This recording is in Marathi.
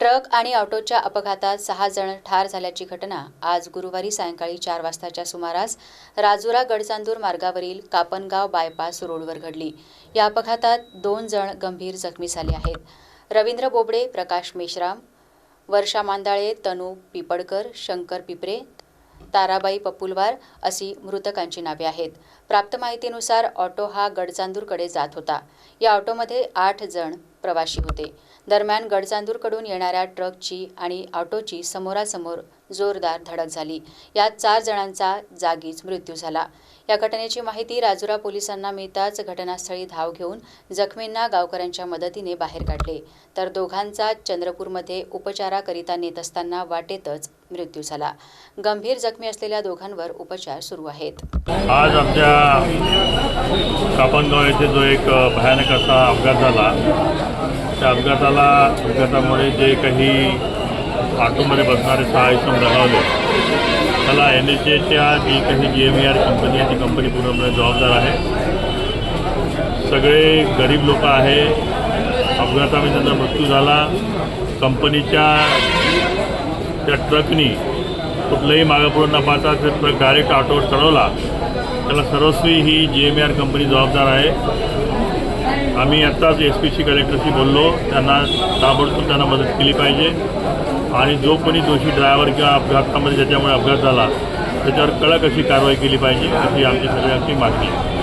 ट्रक आणि ऑटोच्या अपघातात सहा जण ठार झाल्याची घटना आज गुरुवारी सायंकाळी चार वाजताच्या सुमारास राजुरा गडचांदूर मार्गावरील कापनगाव बायपास रोडवर घडली. या अपघातात दोन जण गंभीर जखमी झाले आहेत. रवींद्र बोबडे प्रकाश मेश्राम वर्षा मांदाळे तनू पिपडकर शंकर पिपरे ताराबाई पपुलवार अशी मृतकांची नावे आहेत. प्राप्त माहितीनुसार ऑटो हा गडचांदूरकडे जात होता. या ऑटोमध्ये आठ जण प्रवाशी होते. दरम्यान गडचांदूरकडून येणाऱ्या ट्रकची आणि ऑटोची समोरासमोर जोरदार धडक झाली. यात चार जणांचा जागीच मृत्यू झाला. या घटनेची माहिती राजुरा पोलिसांना मिळताच घटनास्थळी धाव घेऊन जखमींना गावकऱ्यांच्या मदतीने बाहेर काढले. तर दोघांचा चंद्रपूरमध्ये उपचाराकरिता नेत असताना वाटेतच मृत्यू झाला. गंभीर जखमी असलेल्या दोघांवर उपचार सुरू आहेत. आज आमच्या कापनगाव येथे जो एक भयानक असा अपघात झाला. त्या अपघाताला अपघातामुळे जे काही ऑटोमध्ये बसणारे सहा इसम दगावले त्याला एन एच एच्या जी काही G M E R company आहे ती कंपनी पूर्णपणे जबाबदार आहे. सगळे गरीब लोक आहे. अपघातामध्ये त्यांचा मृत्यू झाला. कंपनीच्या त्या ट्रकनी कुठलंही मागं पुढं न पाहता ते ट्रक डायरेक्ट ऑटोवर चढवला. त्याला सर्वस्वी ही जी एम आर कंपनी जबाबदार आहे. आम्ही आत्ताच एस पी सी कलेक्टरशी बोललो. त्यांना ताबडतोब त्यांना मदत केली पाहिजे. आणि जो कोणी दोषी ड्रायव्हर किंवा अपघातामध्ये ज्याच्यामुळे अपघात झाला त्याच्यावर कडक अशी कारवाई केली पाहिजे अशी आमची सगळ्यांची मागणी आहे.